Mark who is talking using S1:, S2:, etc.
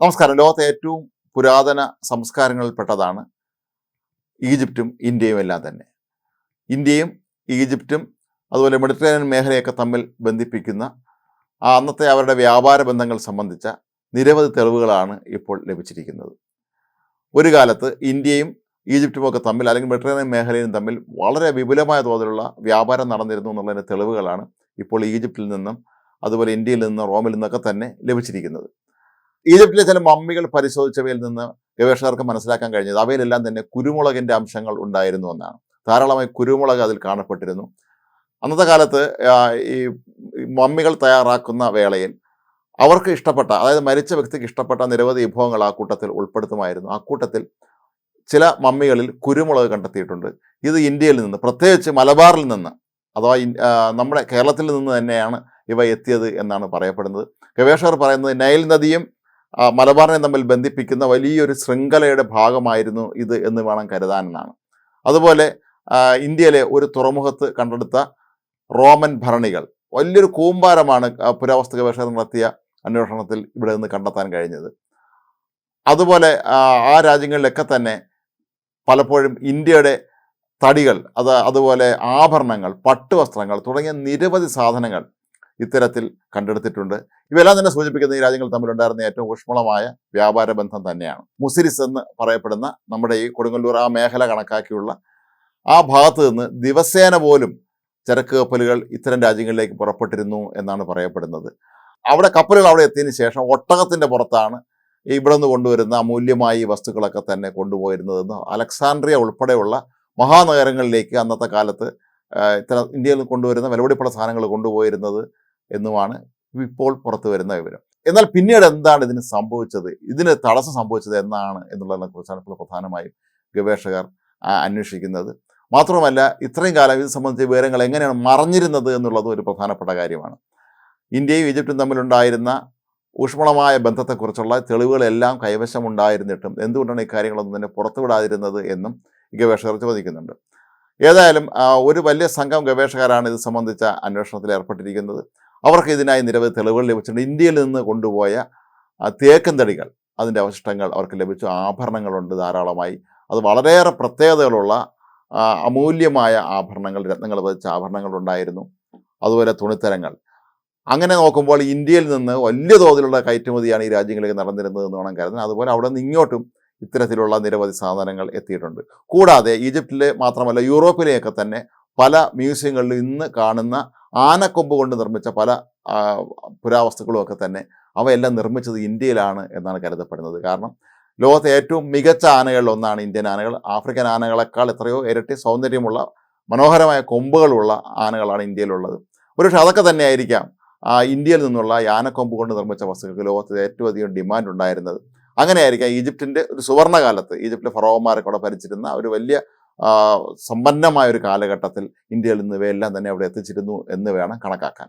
S1: നമസ്കാരം. ലോകത്തെ ഏറ്റവും പുരാതന സംസ്കാരങ്ങളിൽപ്പെട്ടതാണ് ഈജിപ്തും ഇന്ത്യയും എല്ലാം തന്നെ. ഇന്ത്യയും ഈജിപ്തും അതുപോലെ മെഡിറ്ററേനിയൻ മേഖലയൊക്കെ തമ്മിൽ ബന്ധിപ്പിക്കുന്ന ആ അന്നത്തെ അവരുടെ വ്യാപാര ബന്ധങ്ങൾ സംബന്ധിച്ച നിരവധി തെളിവുകളാണ് ഇപ്പോൾ ലഭിച്ചിരിക്കുന്നത്. ഒരു കാലത്ത് ഇന്ത്യയും ഈജിപ്തും ഒക്കെ തമ്മിൽ അല്ലെങ്കിൽ മെഡിറ്ററേനിയൻ മേഖലയും തമ്മിൽ വളരെ വിപുലമായ തോതിലുള്ള വ്യാപാരം നടന്നിരുന്നു എന്നുള്ളതിന്റെ തെളിവുകളാണ് ഇപ്പോൾ ഈജിപ്തിൽ നിന്നും അതുപോലെ ഇന്ത്യയിൽ നിന്നും റോമിൽ നിന്നൊക്കെ തന്നെ ലഭിച്ചിരിക്കുന്നത്. ഈജിപ്തിലെ ചില മമ്മികൾ പരിശോധിച്ചവയിൽ നിന്ന് ഗവേഷകർക്ക് മനസ്സിലാക്കാൻ കഴിഞ്ഞത് അവയിലെല്ലാം തന്നെ കുരുമുളകിന്റെ അംശങ്ങൾ ഉണ്ടായിരുന്നു എന്നാണ്. ധാരാളമായി കുരുമുളക് അതിൽ കാണപ്പെട്ടിരുന്നു. അന്നത്തെ കാലത്ത് ഈ മമ്മികൾ തയ്യാറാക്കുന്ന വേളയിൽ അവർക്ക് ഇഷ്ടപ്പെട്ട അതായത് മരിച്ച വ്യക്തിക്ക് ഇഷ്ടപ്പെട്ട നിരവധി വിഭവങ്ങൾ ആ കൂട്ടത്തിൽ ഉൾപ്പെടുത്തുമായിരുന്നു. ആ കൂട്ടത്തിൽ ചില മമ്മികളിൽ കുരുമുളക് കണ്ടെത്തിയിട്ടുണ്ട്. ഇത് ഇന്ത്യയിൽ നിന്ന് പ്രത്യേകിച്ച് മലബാറിൽ നിന്ന് അഥവാ നമ്മുടെ കേരളത്തിൽ നിന്ന് തന്നെയാണ് ഇവ എത്തിയത് എന്നാണ് പറയപ്പെടുന്നത്. ഗവേഷകർ പറയുന്നത് നൈൽ നദിയും മലബാറിനെ തമ്മിൽ ബന്ധിപ്പിക്കുന്ന വലിയൊരു ശൃംഖലയുടെ ഭാഗമായിരുന്നു ഇത് എന്ന് വേണം കരുതാനെന്നാണ് അതുപോലെ ഇന്ത്യയിലെ ഒരു തുറമുഖത്ത് കണ്ടെടുത്ത റോമൻ ഭരണികൾ. വലിയൊരു കൂമ്പാരമാണ് പുരാവസ്തു ഗവേഷകർ നടത്തിയ അന്വേഷണത്തിൽ ഇവിടെ നിന്ന് കണ്ടെത്താൻ കഴിഞ്ഞത്. അതുപോലെ ആ, രാജ്യങ്ങളിലൊക്കെ തന്നെ പലപ്പോഴും ഇന്ത്യയുടെ തടികൾ അത് അതുപോലെ ആഭരണങ്ങൾ പട്ടുവസ്ത്രങ്ങൾ തുടങ്ങിയ നിരവധി സാധനങ്ങൾ ഇത്തരത്തിൽ കണ്ടെടുത്തിട്ടുണ്ട്. ഇവയെല്ലാം തന്നെ സൂചിപ്പിക്കുന്ന ഈ രാജ്യങ്ങൾ തമ്മിലുണ്ടായിരുന്ന ഏറ്റവും ഊഷ്മളമായ വ്യാപാര ബന്ധം തന്നെയാണ്. മുസിരിസ് എന്ന് പറയപ്പെടുന്ന നമ്മുടെ ഈ കൊടുങ്ങല്ലൂർ ആ മേഖല കണക്കാക്കിയുള്ള ആ ഭാഗത്ത് നിന്ന് ദിവസേന പോലും ചരക്ക് കപ്പലുകൾ ഇത്തരം രാജ്യങ്ങളിലേക്ക് പുറപ്പെട്ടിരുന്നു എന്നാണ് പറയപ്പെടുന്നത്. അവിടെ കപ്പലുകൾ അവിടെ എത്തിയതിനു ശേഷം ഒട്ടകത്തിന്റെ പുറത്താണ് ഇവിടെ നിന്ന് കൊണ്ടുവരുന്ന അമൂല്യമായ ഈ വസ്തുക്കളൊക്കെ തന്നെ കൊണ്ടുപോയിരുന്നതെന്ന് അലക്സാണ്ട്രിയ ഉൾപ്പെടെയുള്ള മഹാനഗരങ്ങളിലേക്ക് അന്നത്തെ കാലത്ത് ഇത്തരം ഇന്ത്യയിൽ കൊണ്ടുവരുന്ന വിലപിടിപ്പുള്ള സാധനങ്ങൾ കൊണ്ടുപോയിരുന്നത് എന്നുമാണ് ഇപ്പോൾ പുറത്തു വരുന്ന വിവരം. എന്നാൽ പിന്നീട് എന്താണ് ഇതിന് സംഭവിച്ചത്? ഇതിന് തടസ്സം സംഭവിച്ചത് എന്നാണ് എന്നുള്ളതിനെ കുറിച്ചാണ് ഇപ്പോൾ പ്രധാനമായും ഗവേഷകർ അന്വേഷിക്കുന്നത്. മാത്രമല്ല ഇത്രയും കാലം ഇത് സംബന്ധിച്ച വിവരങ്ങൾ എങ്ങനെയാണ് മറഞ്ഞിരുന്നത് എന്നുള്ളതും ഒരു പ്രധാനപ്പെട്ട കാര്യമാണ്. ഇന്ത്യയും ഈജിപ്തും തമ്മിലുണ്ടായിരുന്ന ഊഷ്മളമായ ബന്ധത്തെക്കുറിച്ചുള്ള തെളിവുകളെല്ലാം കൈവശമുണ്ടായിരുന്നിട്ടും എന്തുകൊണ്ടാണ് ഈ കാര്യങ്ങളൊന്നും തന്നെ പുറത്തുവിടാതിരുന്നത് എന്നും ഗവേഷകർ ചോദിക്കുന്നുണ്ട്. ഏതായാലും ഒരു വലിയ സംഘം ഗവേഷകരാണ് ഇത് സംബന്ധിച്ച അന്വേഷണത്തിൽ ഏർപ്പെട്ടിരിക്കുന്നത്. അവർക്ക് ഇതിനായി നിരവധി തെളിവുകൾ ലഭിച്ചിട്ടുണ്ട്. ഇന്ത്യയിൽ നിന്ന് കൊണ്ടുപോയ തേക്കൻ തടികൾ അതിന്റെ അവശിഷ്ടങ്ങൾ അവർക്ക് ലഭിച്ചു. ആഭരണങ്ങളുണ്ട് ധാരാളമായി. അത് വളരെയേറെ പ്രത്യേകതകളുള്ള അമൂല്യമായ ആഭരണങ്ങൾ രത്നങ്ങൾ പതിച്ച ആഭരണങ്ങളുണ്ടായിരുന്നു അതുപോലെ തുണിത്തരങ്ങൾ. അങ്ങനെ നോക്കുമ്പോൾ ഇന്ത്യയിൽ നിന്ന് വലിയ തോതിലുള്ള കയറ്റുമതിയാണ് ഈ രാജ്യങ്ങളിലേക്ക് നടന്നിരുന്നത് എന്ന് വേണം കരുതുന്നത് അതുപോലെ അവിടെ നിന്ന് ഇങ്ങോട്ടും ഇത്തരത്തിലുള്ള നിരവധി സാധനങ്ങൾ എത്തിയിട്ടുണ്ട്. കൂടാതെ ഈജിപ്തിലെ മാത്രമല്ല യൂറോപ്പിലെയൊക്കെ തന്നെ പല മ്യൂസിയങ്ങളിലും ഇന്ന് കാണുന്ന ആനക്കൊമ്പ് കൊണ്ട് നിർമ്മിച്ച പല പുരാവസ്തുക്കളും ഒക്കെ തന്നെ അവയെല്ലാം നിർമ്മിച്ചത് ഇന്ത്യയിലാണ് എന്നാണ് കരുതപ്പെടുന്നത്. കാരണം ലോകത്തെ ഏറ്റവും മികച്ച ആനകളിൽ ഒന്നാണ് ഇന്ത്യൻ ആനകൾ. ആഫ്രിക്കൻ ആനകളെക്കാൾ എത്രയോ ഇരട്ടി സൗന്ദര്യമുള്ള മനോഹരമായ കൊമ്പുകളുള്ള ആനകളാണ് ഇന്ത്യയിലുള്ളത്. ഒരുപക്ഷെ അതൊക്കെ തന്നെയായിരിക്കാം ആ ഇന്ത്യയിൽ നിന്നുള്ള ഈ ആനക്കൊമ്പ് കൊണ്ട് നിർമ്മിച്ച വസ്തുക്കൾക്ക് ലോകത്ത് ഏറ്റവും അധികം ഡിമാൻഡ് ഉണ്ടായിരുന്നത്. അങ്ങനെയായിരിക്കാം ഈജിപ്തിന്റെ ഒരു സുവർണകാലത്ത് ഈജിപ്തിലെ ഫറോവന്മാരൊക്കെ അവിടെ ഭരിച്ചിരുന്ന ഒരു വലിയ സമ്പന്നമായ ഒരു കാലഘട്ടത്തിൽ ഇന്ത്യയിൽ നിന്ന് ഇവയെല്ലാം തന്നെ അവിടെ എത്തിച്ചിരുന്നു എന്ന് വേണം കണക്കാക്കാൻ.